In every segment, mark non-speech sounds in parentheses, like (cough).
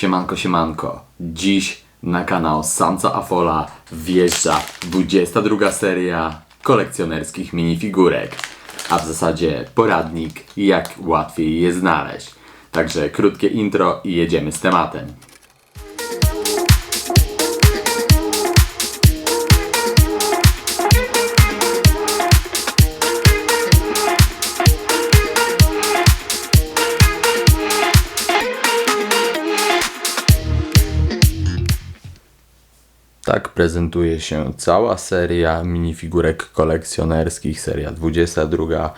Siemanko, siemanko. Dziś na kanał Samca Afola wjeżdża 22 seria kolekcjonerskich minifigurek. A w zasadzie poradnik, jak łatwiej je znaleźć. Także krótkie intro i jedziemy z tematem. Prezentuje się cała seria minifigurek kolekcjonerskich, seria 22,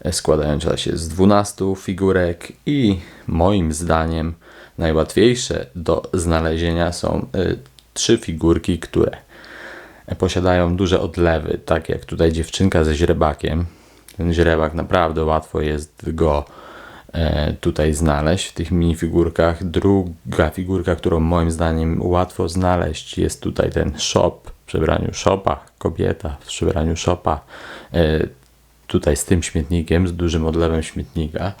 e, składająca się z 12 figurek i moim zdaniem najłatwiejsze do znalezienia są e, trzy figurki, które posiadają duże odlewy, tak jak tutaj dziewczynka ze źrebakiem. Ten źrebak naprawdę łatwo jest go e, tutaj znaleźć w tych minifigurkach. Druga figurka, którą moim zdaniem łatwo znaleźć jest tutaj ten shop w przebraniu shopa, kobieta w przebraniu shopa. E, Tutaj z tym śmietnikiem, z dużym odlewem śmietnika.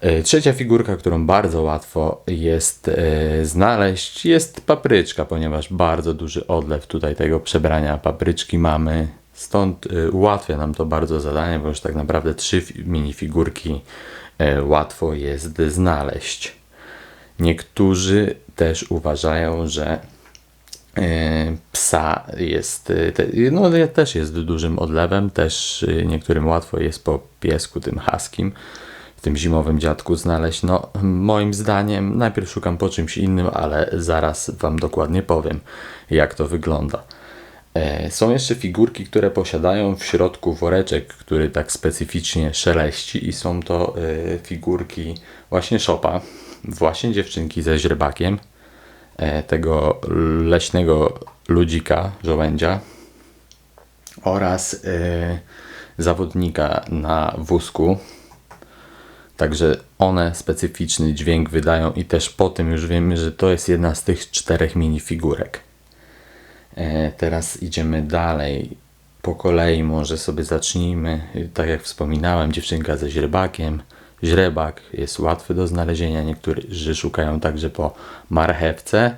E, Trzecia figurka, którą bardzo łatwo jest e, znaleźć, jest papryczka, ponieważ bardzo duży odlew tutaj tego przebrania papryczki mamy. Stąd e, ułatwia nam to bardzo zadanie, bo już tak naprawdę trzy fi- minifigurki e, łatwo jest znaleźć. Niektórzy też uważają, że e, psa jest, e, no też jest dużym odlewem, też e, niektórym łatwo jest po piesku tym haskim, w tym zimowym dziadku znaleźć. No moim zdaniem najpierw szukam po czymś innym, ale zaraz Wam dokładnie powiem jak to wygląda. E, Są jeszcze figurki, które posiadają w środku woreczek, który tak specyficznie szeleści i są to e, figurki właśnie szopa, właśnie dziewczynki ze źrebakiem, e, tego leśnego ludzika, żołędzia oraz zawodnika na wózku. Także one specyficzny dźwięk wydają i też po tym już wiemy, że to jest jedna z tych czterech minifigurek. E, Teraz idziemy dalej. Po kolei może sobie zacznijmy. Tak jak wspominałem, dziewczynka ze źrebakiem. Źrebak jest łatwy do znalezienia. Niektórzy szukają także po marchewce,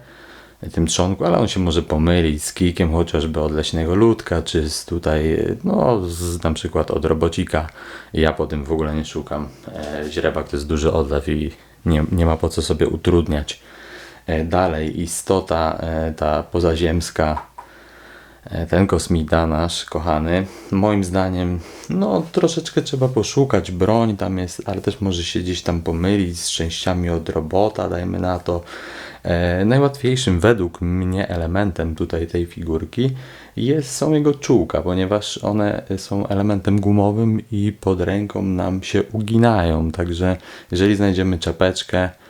tym trzonku, ale on się może pomylić z kijkiem chociażby od leśnego ludka, czy z tutaj, no z, na przykład od robocika. Ja po tym w ogóle nie szukam. E, źrebak to jest duży odlew i nie, nie ma po co sobie utrudniać. E, Dalej, istota e, ta pozaziemska, e, ten kosmita nasz kochany, moim zdaniem, no troszeczkę trzeba poszukać, broń tam jest, ale też może się gdzieś tam pomylić z częściami od robota, dajmy na to. E, najłatwiejszym według mnie elementem tutaj tej figurki jest, są jego czułka, ponieważ one są elementem gumowym i pod ręką nam się uginają, także jeżeli znajdziemy czapeczkę, E,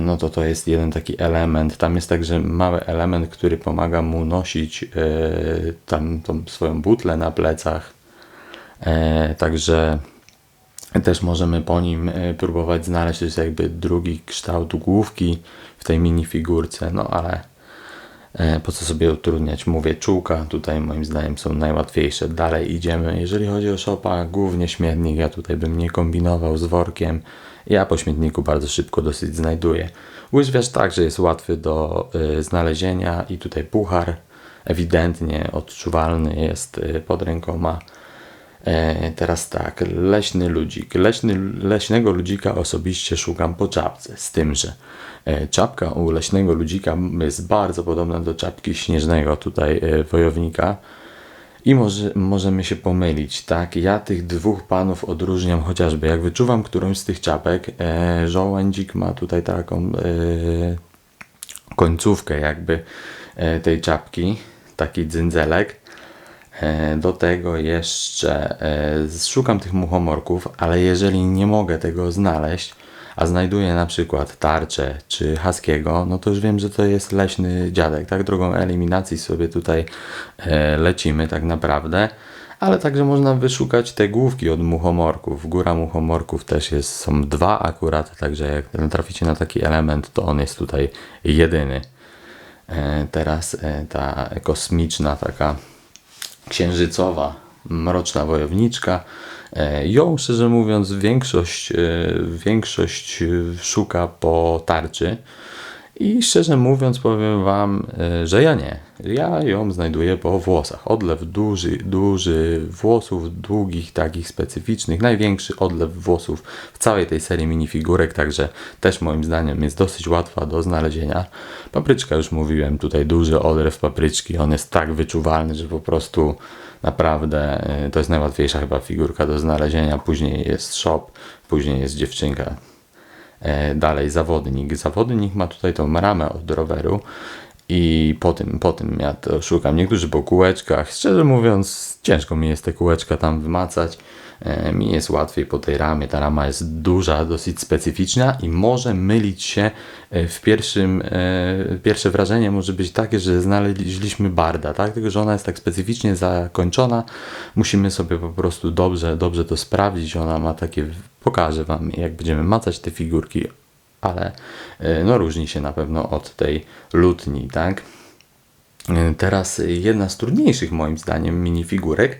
no to to jest jeden taki element. Tam jest także mały element, który pomaga mu nosić e, tam tą swoją butlę na plecach. E, także też możemy po nim e, próbować znaleźć, jakby drugi kształt główki w tej minifigurce, no ale e, po co sobie utrudniać? Mówię, czułka tutaj moim zdaniem są najłatwiejsze. Dalej idziemy. Jeżeli chodzi o szopa, głównie śmietnik, ja tutaj bym nie kombinował z workiem. Ja po śmietniku bardzo szybko dosyć znajduję. Łyżwiarz także jest łatwy do y, znalezienia i tutaj puchar ewidentnie odczuwalny jest y, pod rękoma. E, teraz tak, leśny ludzik. Leśny, leśnego ludzika osobiście szukam po czapce, z tym, że e, czapka u leśnego ludzika jest bardzo podobna do czapki śnieżnego tutaj e, wojownika. I może, możemy się pomylić, tak? Ja tych dwóch panów odróżniam chociażby, jak wyczuwam którąś z tych czapek, żołędzik ma tutaj taką końcówkę jakby tej czapki, taki dzynzelek. E, Do tego jeszcze e, szukam tych muchomorków, ale jeżeli nie mogę tego znaleźć, a znajduję na przykład tarczę czy haskiego, no to już wiem, że to jest leśny dziadek. Tak drogą eliminacji sobie tutaj e, lecimy tak naprawdę. Ale także można wyszukać te główki od muchomorków. Góra muchomorków też jest, są dwa akurat, także jak traficie na taki element, to on jest tutaj jedyny. Teraz ta kosmiczna taka księżycowa, mroczna wojowniczka. E, Ją, szczerze mówiąc, większość, e, większość szuka po tarczy. I szczerze mówiąc, powiem Wam, e, że ja nie. Ja ją znajduję po włosach. Odlew duży, duży włosów, długich, takich specyficznych. Największy odlew włosów w całej tej serii minifigurek, także też moim zdaniem jest dosyć łatwa do znalezienia. Papryczka już mówiłem, tutaj duży odlew papryczki. On jest tak wyczuwalny, że po prostu naprawdę e, to jest najłatwiejsza chyba figurka do znalezienia. Później jest shop, później jest dziewczynka. E, Dalej zawodnik. Zawodnik ma tutaj tą ramę od roweru i po tym, po tym ja to szukam. Niektórzy po kółeczkach. Szczerze mówiąc, ciężko mi jest te kółeczka tam wymacać. E, Mi jest łatwiej po tej ramie. Ta rama jest duża, dosyć specyficzna i może mylić się e, w pierwszym, e, pierwsze wrażenie może być takie, że znaleźliśmy barda, tak? Tylko, że ona jest tak specyficznie zakończona. Musimy sobie po prostu dobrze, dobrze to sprawdzić. Ona ma takie, pokażę Wam, jak będziemy macać te figurki, ale no różni się na pewno od tej lutni, tak? Teraz jedna z trudniejszych moim zdaniem minifigurek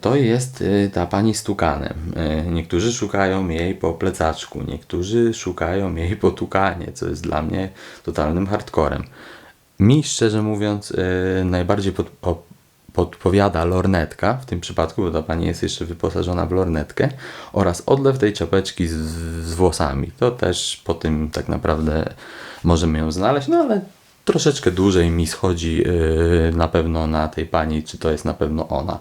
to jest e, ta pani z tukanem. E, Niektórzy szukają jej po plecaczku, niektórzy szukają jej po tukanie, co jest dla mnie totalnym hardcorem. Mi szczerze mówiąc e, najbardziej pod, o, podpowiada lornetka w tym przypadku, bo ta pani jest jeszcze wyposażona w lornetkę oraz odlew tej czapeczki z, z włosami. To też po tym tak naprawdę możemy ją znaleźć, no ale troszeczkę dłużej mi schodzi yy, na pewno na tej pani, czy to jest na pewno ona.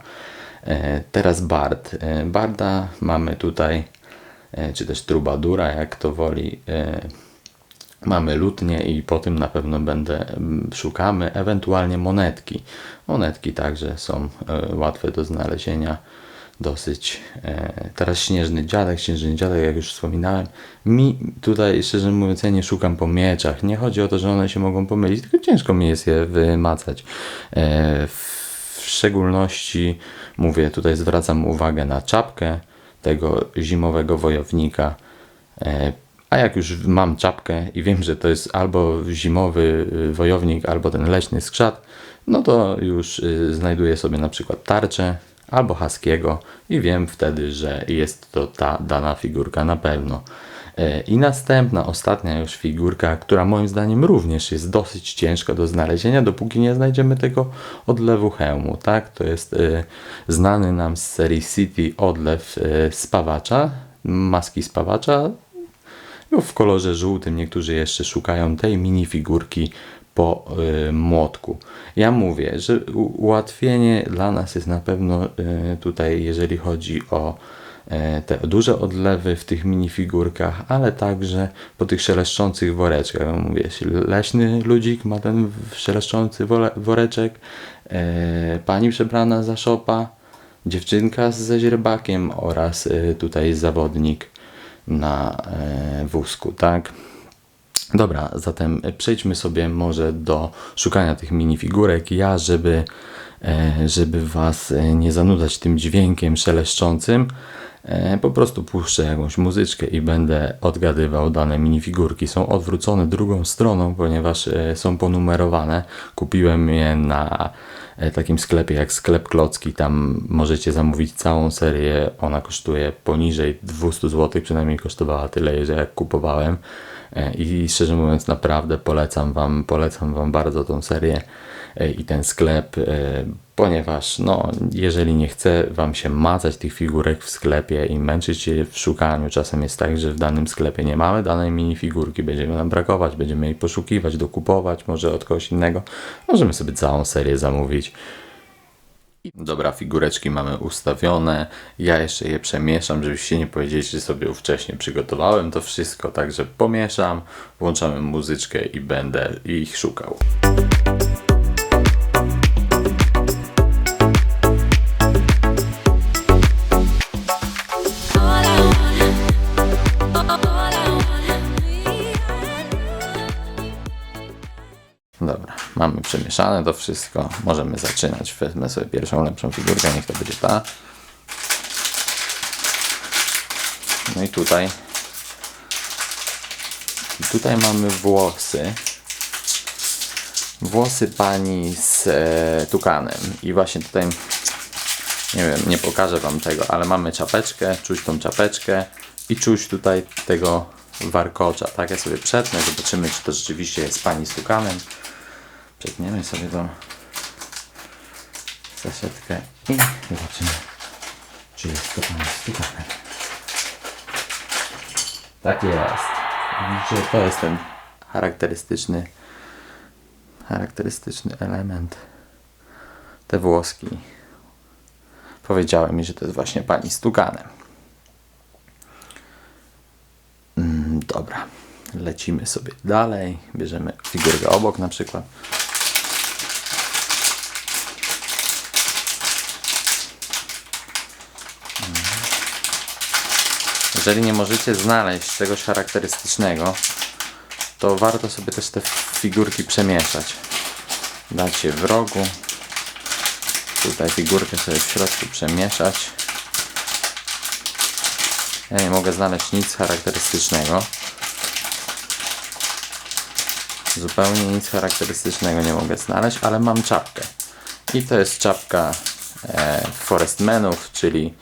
E, Teraz Bard. E, Barda mamy tutaj, e, czy też Trubadura, jak to woli. Mamy lutnię i po tym na pewno będę szukamy, ewentualnie monetki. Monetki także są łatwe do znalezienia. Dosyć. Teraz śnieżny dziadek, śnieżny dziadek, jak już wspominałem. Mi tutaj, szczerze mówiąc, ja nie szukam po mieczach. Nie chodzi o to, że one się mogą pomylić, tylko ciężko mi jest je wymacać. Szczególności mówię, tutaj zwracam uwagę na czapkę tego zimowego wojownika. E, A jak już mam czapkę i wiem, że to jest albo zimowy y, wojownik, albo ten leśny skrzat, no to już y, znajduję sobie na przykład tarczę albo haskiego i wiem wtedy, że jest to ta dana figurka na pewno. E, I następna, ostatnia już figurka, która moim zdaniem również jest dosyć ciężka do znalezienia, dopóki nie znajdziemy tego odlewu hełmu, tak? To jest e, znany nam z serii City odlew e, spawacza, maski spawacza, no, w kolorze żółtym. Niektórzy jeszcze szukają tej minifigurki po y, młotku. Ja mówię, że ułatwienie dla nas jest na pewno y, tutaj, jeżeli chodzi o te duże odlewy w tych minifigurkach, ale także po tych szeleszczących woreczkach. Mówię, jeśli leśny ludzik ma ten szeleszczący woreczek, e, pani przebrana za szopa, dziewczynka ze źrebakiem oraz e, tutaj zawodnik na e, wózku, tak? Dobra, zatem przejdźmy sobie może do szukania tych minifigurek. Ja, żeby, e, żeby Was e, nie zanudzać tym dźwiękiem szeleszczącym, e, po prostu puszczę jakąś muzyczkę i będę odgadywał dane minifigurki. Są odwrócone drugą stroną, ponieważ e, są ponumerowane. Kupiłem je na e, takim sklepie jak sklep Klocki. Tam możecie zamówić całą serię. Ona kosztuje poniżej 200 zł, przynajmniej kosztowała tyle, że jak kupowałem. E, I szczerze mówiąc, naprawdę polecam Wam, polecam Wam bardzo tą serię e, i ten sklep, e, ponieważ no, jeżeli nie chce Wam się macać tych figurek w sklepie i męczyć się w szukaniu, czasem jest tak, że w danym sklepie nie mamy danej minifigurki, będziemy nam brakować, będziemy jej poszukiwać, dokupować, może od kogoś innego, możemy sobie całą serię zamówić. Dobra, figureczki mamy ustawione. Ja jeszcze je przemieszam, żebyście nie powiedzieli, że sobie wcześniej przygotowałem to wszystko. Także pomieszam, włączamy muzyczkę i będę ich szukał. Mamy przemieszane to wszystko. Możemy zaczynać. Wezmę sobie pierwszą lepszą figurkę, niech to będzie ta. No i tutaj. Tutaj mamy włosy. Włosy pani z e, tukanem. I właśnie tutaj Nie wiem, nie pokażę Wam tego, ale mamy czapeczkę, czuć tą czapeczkę i czuć tutaj tego warkocza. Tak, ja sobie przetnę, zobaczymy, czy to rzeczywiście jest pani z tukanem. Przetniemy sobie tą saszetkę i zobaczymy, czy jest to pani z tukanem. Tak jest. Widzicie, to jest ten charakterystyczny charakterystyczny element. Te włoski. Powiedziałem mi, że to jest właśnie pani z tukanem. Mm, dobra. Lecimy sobie dalej. Bierzemy figurkę obok na przykład. Jeżeli nie możecie znaleźć czegoś charakterystycznego, to warto sobie też te figurki przemieszać. Dać je w rogu. Tutaj figurkę sobie w środku przemieszać. Ja nie mogę znaleźć nic charakterystycznego. Zupełnie nic charakterystycznego nie mogę znaleźć, ale mam czapkę. I to jest czapka e, Forestmenów, czyli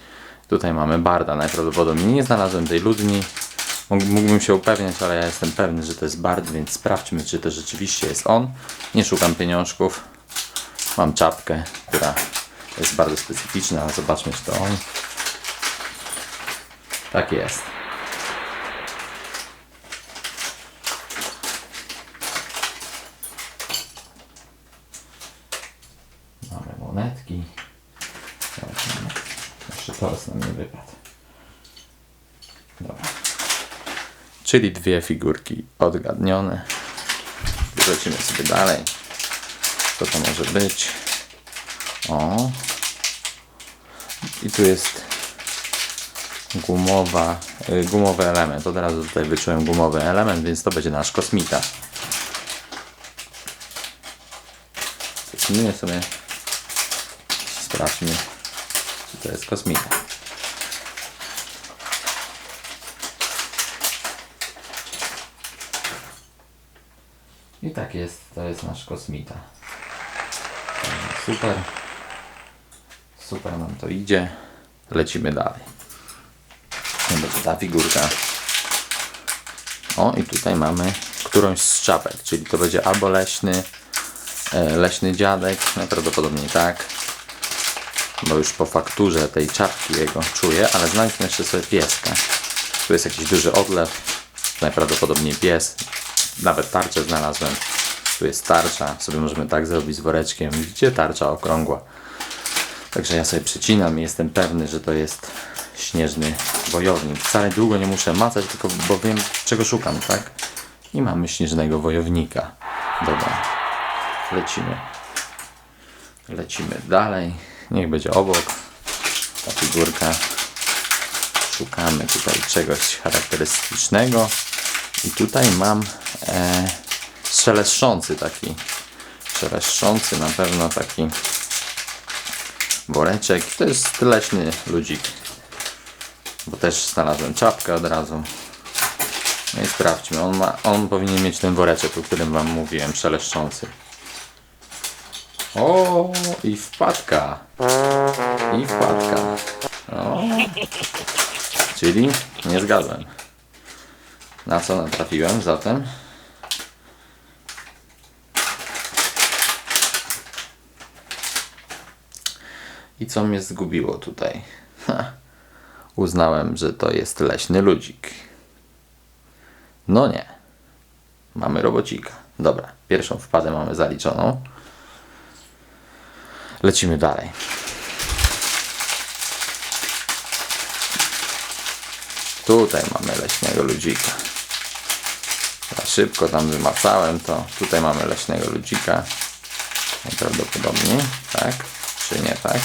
tutaj mamy Barda. Najprawdopodobniej nie znalazłem tej ludni. Mógł- Mógłbym się upewniać, ale ja jestem pewny, że to jest Bard, więc sprawdźmy, czy to rzeczywiście jest on. Nie szukam pieniążków. Mam czapkę, która jest bardzo specyficzna, zobaczmy, czy to on. Tak jest. Mamy monetki. Zobaczymy. Jeszcze toros nam nie wypadł. Dobra. Czyli dwie figurki odgadnione. Lecimy sobie dalej. Co to może być? O. I tu jest gumowa, y, gumowy element. Od razu tutaj wyczułem gumowy element, więc to będzie nasz kosmita. Zacznijmy sobie. Sprawdźmy, czy to jest kosmita. I tak jest, to jest nasz kosmita. Super. Super nam to idzie. Lecimy dalej. Będzie ta figurka. O, i tutaj mamy którąś z czapek, czyli to będzie albo leśny, e, leśny dziadek, najprawdopodobniej tak. Bo już po fakturze tej czapki jego czuję, ale znajdźmy jeszcze sobie pieska. Tu jest jakiś duży odlew, najprawdopodobniej pies. Nawet tarczę znalazłem. Tu jest tarcza, sobie możemy tak zrobić z woreczkiem. Widzicie, tarcza okrągła. Także ja sobie przycinam i jestem pewny, że to jest śnieżny wojownik. Wcale długo nie muszę macać, tylko bo wiem czego szukam, tak? I mamy śnieżnego wojownika. Dobra, lecimy. Lecimy dalej. Niech będzie obok ta figurka. Szukamy tutaj czegoś charakterystycznego. I tutaj mam e, szeleszczący taki. Szeleszczący na pewno taki woreczek. To jest leśny ludzik. Bo też znalazłem czapkę od razu. No i sprawdźmy. On, ma, on powinien mieć ten woreczek, o którym wam mówiłem, szeleszczący. O, i wpadka. I wpadka. O. Czyli nie zgadłem. Na co natrafiłem zatem? I co mnie zgubiło tutaj? Ha. Uznałem, że to jest leśny ludzik. No nie. Mamy robocika. Dobra, pierwszą wpadę mamy zaliczoną. Lecimy dalej. Tutaj mamy leśnego ludzika. Szybko tam wymacałem to. Tutaj mamy leśnego ludzika. Najprawdopodobniej, tak? Czy nie tak?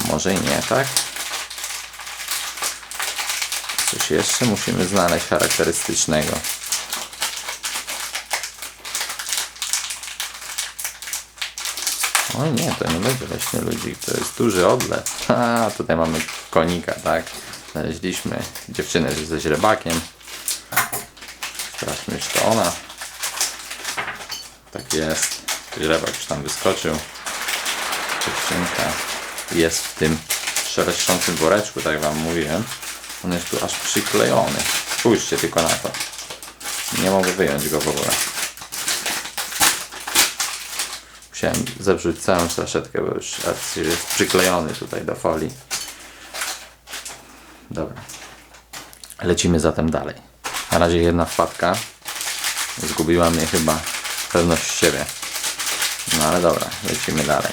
A może i nie tak? Coś jeszcze musimy znaleźć charakterystycznego. O nie, to nie będzie leśny ludzik, to jest duży odlew. (laughs) A tutaj mamy konika, tak? Znaleźliśmy dziewczynę ze źrebakiem. Sprawdźmy, to ona. Tak jest. Źrebak już tam wyskoczył. Dziewczynka. jest w tym szeleszczącym woreczku, tak Wam mówiłem. On jest tu aż przyklejony. Spójrzcie tylko na to. Nie mogę wyjąć go w ogóle. Musiałem zepsuć całą saszetkę, bo już jest przyklejony tutaj do folii. Dobra. Lecimy zatem dalej. Na razie jedna wpadka. Zgubiła mnie chyba pewność siebie. No ale dobra, lecimy dalej.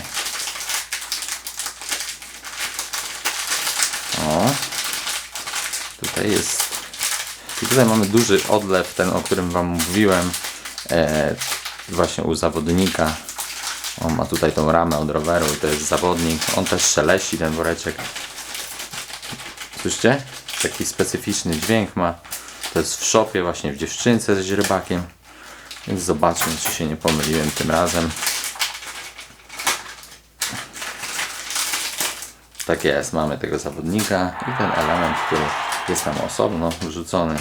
O. Tutaj jest. I tutaj mamy duży odlew, ten o którym Wam mówiłem. E, właśnie u zawodnika. On ma tutaj tą ramę od roweru i to jest zawodnik. On też szeleści ten woreczek. Słyszycie? Taki specyficzny dźwięk ma. To jest w szopie właśnie w dziewczynce ze źrebakiem. Więc zobaczmy, czy się nie pomyliłem tym razem. Tak jest, mamy tego zawodnika i ten element, który jest tam osobno wrzucony.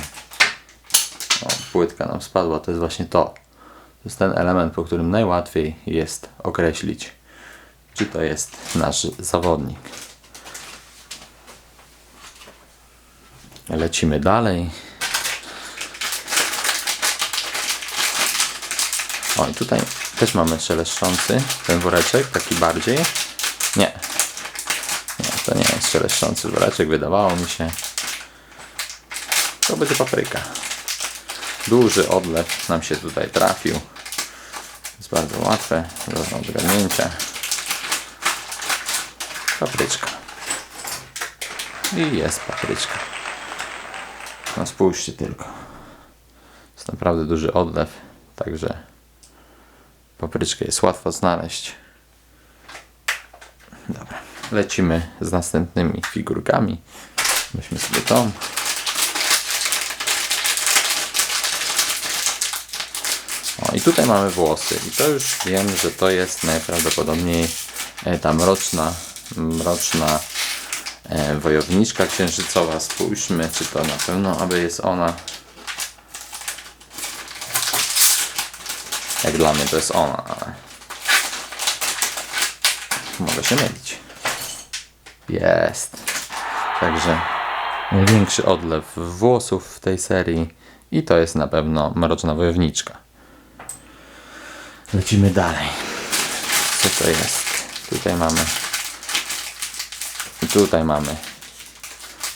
O, płytka nam spadła, to jest właśnie to. To jest ten element, po którym najłatwiej jest określić, czy to jest nasz zawodnik. Lecimy dalej. O, i tutaj też mamy szeleszczący ten woreczek, taki bardziej. Nie. Nie, to nie jest szeleszczący woreczek, wydawało mi się. To będzie papryka. Duży odlew nam się tutaj trafił. Jest bardzo łatwe do odgadnięcia. Papryczka. I jest papryczka. No spójrzcie tylko. Jest naprawdę duży odlew, także papryczkę jest łatwo znaleźć. Dobra, lecimy z następnymi figurkami. Weźmy sobie tą. O, i tutaj mamy włosy. I to już wiem, że to jest najprawdopodobniej e, ta mroczna, mroczna e, wojowniczka księżycowa. Spójrzmy, czy to na pewno, aby jest ona. Jak dla mnie to jest ona, ale mogę się mylić. Jest. Także największy odlew włosów w tej serii i to jest na pewno mroczna wojowniczka. Lecimy dalej. Co to jest? Tutaj mamy. I tutaj mamy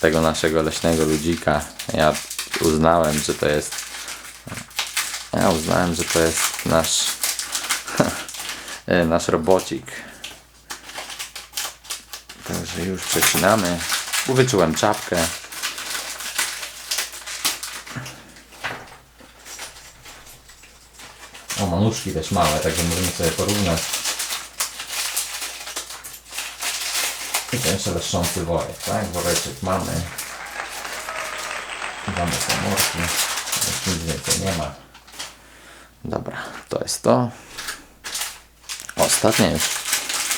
tego naszego leśnego ludzika. Ja uznałem, że to jest. Ja uznałem, że to jest nasz. (laughs) nasz robocik. Także już przecinamy. Wyczułem czapkę. O, manuszki też małe, także możemy sobie porównać. I ten szeleszczący worek, tak? Woreczek mamy. Mamy komórki. Już nic więcej nie ma. Dobra, to jest to. Ostatnia już.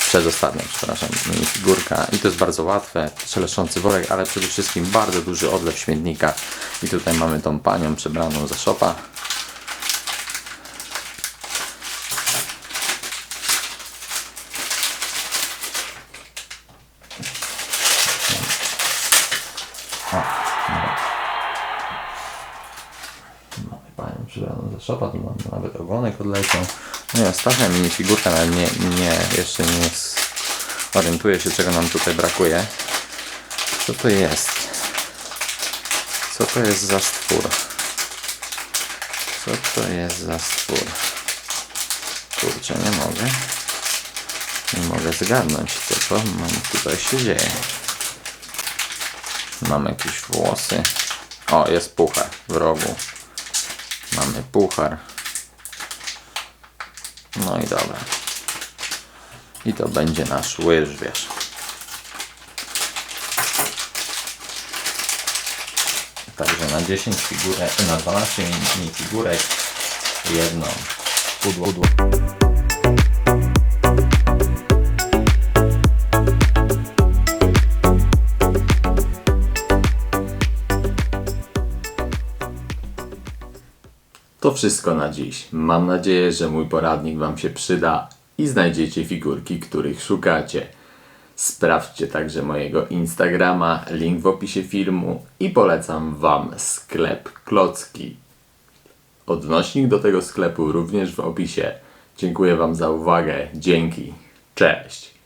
Przedostatnia, przepraszam, minifigurka. I to jest bardzo łatwe. Szeleszczący worek, ale przede wszystkim bardzo duży odlew śmietnika. I tutaj mamy tą panią przebraną za szopa. I ostatnia minifigurka, ale nie, nie, jeszcze nie orientuję się czego nam tutaj brakuje. Co to jest? Co to jest za stwór? Co to jest za stwór? Kurczę, nie mogę. Nie mogę zgadnąć, co to mam tutaj się dzieje. Mam jakieś włosy. O, jest puchar w rogu. Mamy puchar. No i dobra. I to będzie nasz łyżwierz. Także na 10 figurek, na 12 mini figurek jedną pudło. pudło. To wszystko na dziś. Mam nadzieję, że mój poradnik Wam się przyda i znajdziecie figurki, których szukacie. Sprawdźcie także mojego Instagrama, link w opisie filmu i polecam Wam sklep Klocki. Odnośnik do tego sklepu również w opisie. Dziękuję Wam za uwagę. Dzięki. Cześć.